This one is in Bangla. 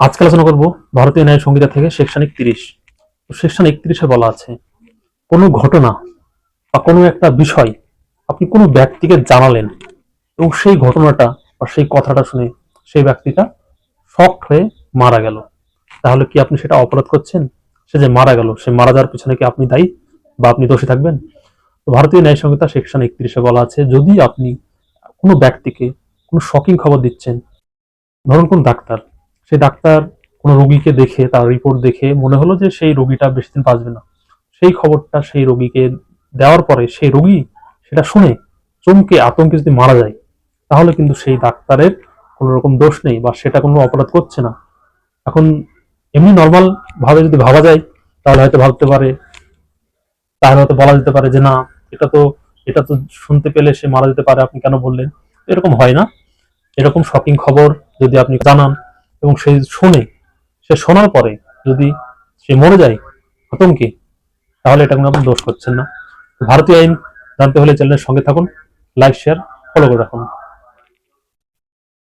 আজকে আলোচনা করব ভারতীয় ন্যায় সংহিতা থেকে সেকশন একত্রিশ সেকশন একত্রিশে বলা আছে, কোনো ঘটনা বা কোনো একটা বিষয় আপনি কোনো ব্যক্তিকে জানালেন এবং সেই ঘটনাটা বা সেই কথাটা শুনে সেই ব্যক্তিটা শক হয়ে মারা গেল। তাহলে কি আপনি সেটা অপরাধ করছেন? সে যে মারা গেল, সে মারা যাওয়ার পিছনে কি আপনি দায়ী বা আপনি দোষী থাকবেন? তো ভারতীয় ন্যায় সংহিতা সেকশন একত্রিশে বলা আছে, যদি আপনি কোনো ব্যক্তিকে কোনো শকিং খবর দিচ্ছেন, ধরুন কোন ডাক্তার সেই ডাক্তার কোনো রোগীকে দেখে, তার রিপোর্ট দেখে মনে হলো যে সেই রোগীটা বেশি দিন বাঁচবে না। সেই খবরটা সেই রোগীকে দেওয়ার পরে সেই রোগী সেটা শুনে চমকে আতঙ্কে যদি মারা যায়, তাহলে কিন্তু সেই ডাক্তারের কোনো রকম দোষ নেই বা সেটা কোনো অপরাধ করছে না। এখন এমনি নর্মাল ভাবে যদি ভাবা যায়, তাহলে হয়তো ভাবতে পারে, তাহলে হয়তো বলা যেতে পারে যে না, এটা তো এটা তো শুনতে পেলে সে মারা যেতে পারে, আপনি কেন বললেন? এরকম হয় না। এরকম শকিং খবর যদি আপনি জানান এবং সে শোনে, সে শোনার পরে যদি সে মরে যায় আতঙ্কে, তাহলে এটা কোনো আপনি দোষ করছেন না। ভারতীয় আইন জানতে হলে চ্যানেলের সঙ্গে থাকুন, লাইক, শেয়ার ফলো করে রাখুন।